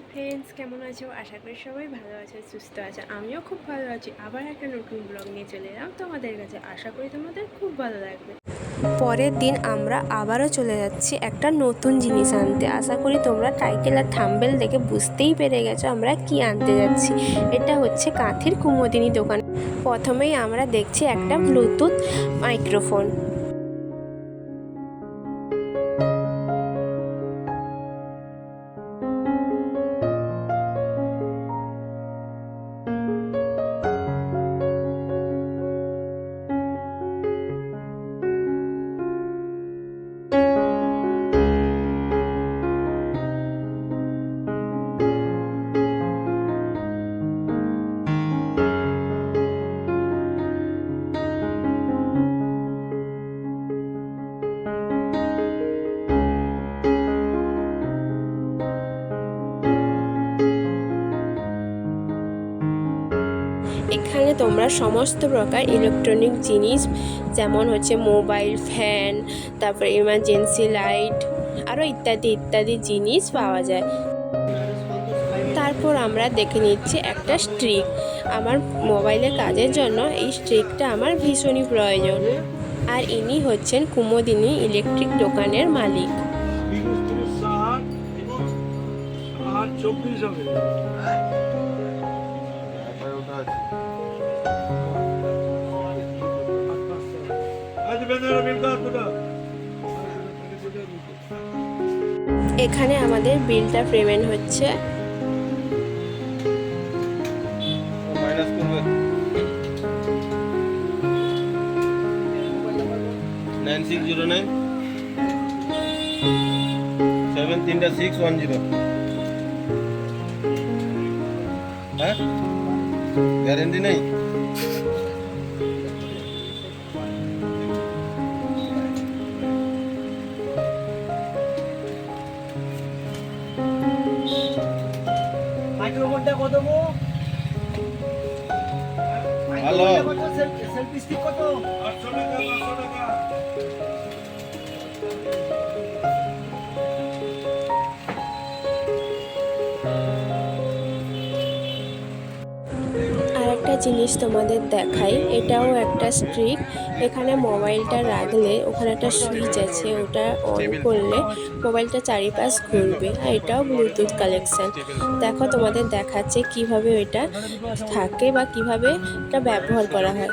Hi friends কেমন আছো? আশা করি সবাই ভালো আছে, সুস্থ আছে। আমিও খুব ভালো আছি। আবার একটা নতুন ব্লগ নিয়ে চলে এলাম। তোমাদের কাছে আশা করি তোমাদের খুব ভালো লাগবে। পরের দিন আমরা আবারও চলে যাচ্ছি একটা নতুন জিনিস আনতে। আশা করি তোমরা টাইটেল আর থাম্বেল দেখে বুঝতেই পেরে গেছো আমরা কি আনতে যাচ্ছি। এটা হচ্ছে কাঁথির কুমোদিনী দোকান। প্রথমেই আমরা দেখছি একটা ব্লুটুথ মাইক্রোফোন এখানে তোমরা সমস্ত প্রকার ইলেকট্রনিক জিনিস, যেমন হচ্ছে মোবাইল ফ্যান তারপরে ইমার্জেন্সি লাইট আরও ইত্যাদি ইত্যাদি জিনিস পাওয়া যায়। তারপর আমরা দেখে নিচ্ছি একটা স্ট্রিক আমার মোবাইলের কাজের জন্য এই স্ট্রিকটা আমার ভীষণই প্রয়োজন। আর ইনি হচ্ছেন কুমোদিনী ইলেকট্রিক দোকানের মালিক। চব্বিশ এখানে আমাদের বিলটা পেমেন্ট হচ্ছে। Nine six zero nine. Seven তিনটা সিক্স ওয়ান জিরো। হ্যাঁ? গ্যারেন্টি নেই? জিনিস তোমাদের দেখাই এটাও একটা স্ট্রিক এখানে মোবাইলটা রাখলে ওখানে একটা সুইচ আছে ওটা অন করলে মোবাইলটা চারিপাশ ঘুরবে। আর এটাও ব্লুটুথ কালেকশন দেখো তোমাদের দেখাচ্ছে কীভাবে এটা থাকে বা কীভাবে এটা ব্যবহার করা হয়।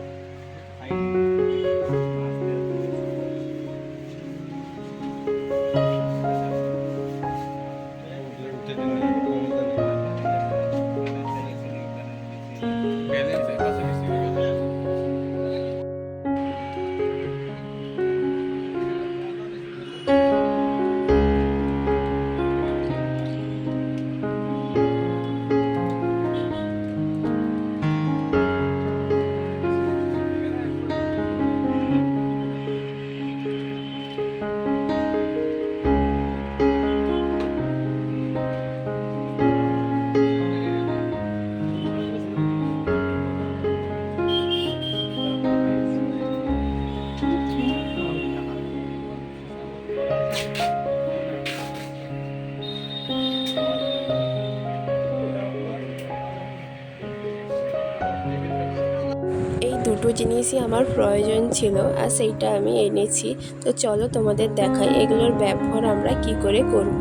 দুটো জিনিসই আমার প্রয়োজন ছিল আর সেইটা আমি এনেছি তো চলো তোমাদের দেখাই এগুলোর ব্যবহার আমরা কি করে করব।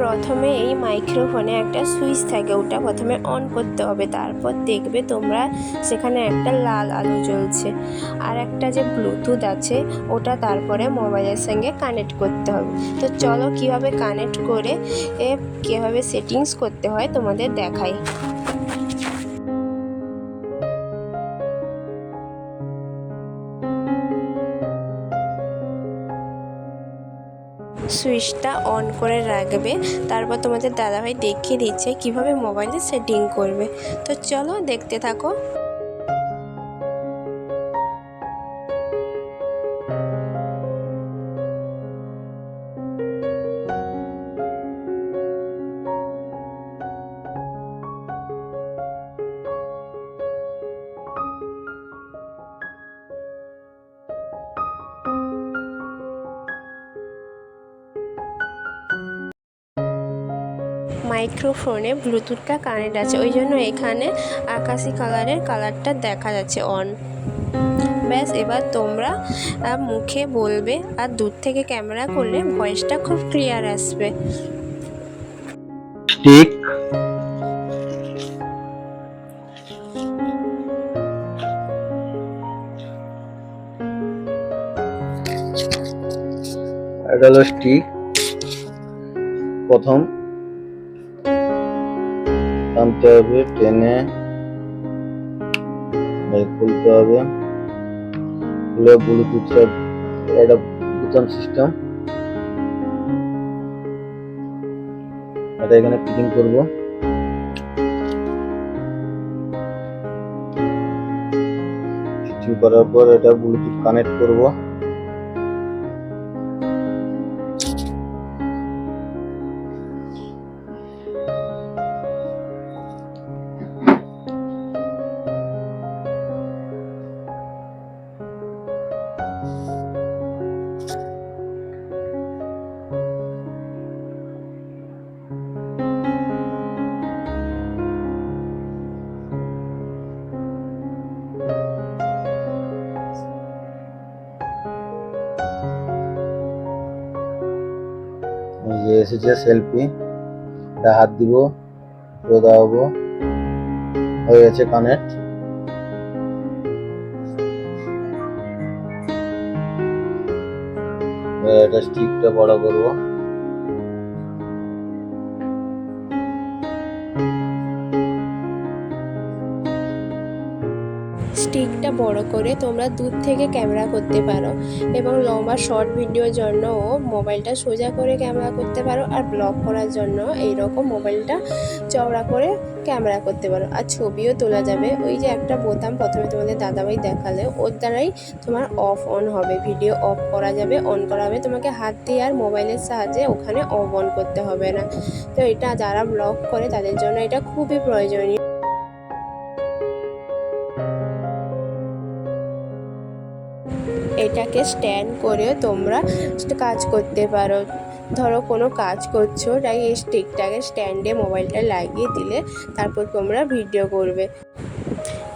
প্রথমে এই মাইক্রোফোনে একটা সুইচ থাকে, ওটা প্রথমে অন করতে হবে, তারপর দেখবে তোমরা সেখানে একটা লাল আলো জ্বলছে। আর একটা যে ব্লুটুথ আছে, ওটা তারপরে মোবাইলের সঙ্গে কানেক্ট করতে হবে। তো চলো কীভাবে কানেক্ট করে কীভাবে সেটিংস করতে হয় তোমাদের দেখাই। সুইচটা অন করে রাখবে। তারপর তোমাদের দাদাভাই দেখিয়ে দিচ্ছে কীভাবে মোবাইলে সেটিং করবে। তো চলো দেখতে থাকো। মাইক্রোফোনে ব্লুটুথটা কানেক্ট আছে। ওই জন্য এখানে আকাশি কালারের কালারটা দেখা যাচ্ছে অন ব্যাস, এবার তোমরা মুখে বলবে আর দূর থেকে ক্যামেরা করলে ভয়েসটা খুব ক্লিয়ার আসবে। স্টিক প্রথম। টানতে হবে, টেনে খুলতে হবে। খুলে ব্লুটুথের একটা বুতাম সিস্টেম এটা এখানে ফিটিং করব। ফিটিং করার পর এটা ব্লুটুথ কানেক্ট করব। এসেছে সেলফি এটা হাত দিব দাঁড়াবো হয়ে গেছে কানেক্ট এটা স্টিকটা বড় করব। স্টিকটা বড় করে তোমরা দূর থেকে ক্যামেরা করতে পারো এবং লম্বা শর্ট ভিডিওর জন্যও মোবাইলটা সোজা করে ক্যামেরা করতে পারো আর ব্লগ করার জন্য এই রকম মোবাইলটা চওড়া করে ক্যামেরা করতে পারো। আর ছবিও তোলা যাবে। ওই যে একটা বোতাম প্রথমে তোমাদের দাদাভাই দেখালে, ওর দ্বারাই তোমার অফ অন হবে, ভিডিও অফ করা যাবে, অন করা হবে। তোমাকে হাত দিয়ে আর মোবাইলের সাহায্যে ওখানে অফ অন করতে হবে না। তো এটা যারা ব্লগ করে তাদের জন্য এটা খুবই প্রয়োজনীয়। এটাকে স্ট্যান্ড করে তোমরা কাজ করতে পারো। ধরো কোনো কাজ করছ, তাই এই স্টিকটাকে স্ট্যান্ডে মোবাইলটা লাগিয়ে দিলে তারপর তোমরা ভিডিও করবে।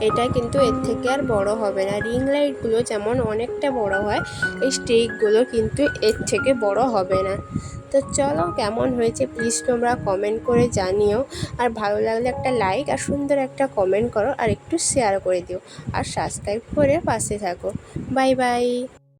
এটা কিন্তু এর থেকে আর বড় হবে না। রিং লাইটগুলো যেমন অনেকটা বড় হয়, এই স্টিকগুলো কিন্তু এর থেকে বড় হবে না। তো চলো কেমন হয়েছে প্লিজ তোমরা কমেন্ট করে জানিও। আর ভালো লাগলে একটা লাইক আর সুন্দর একটা কমেন্ট করো আর একটু শেয়ার করে দিও। আর সাবস্ক্রাইব করে পাশে থাকো। Bye bye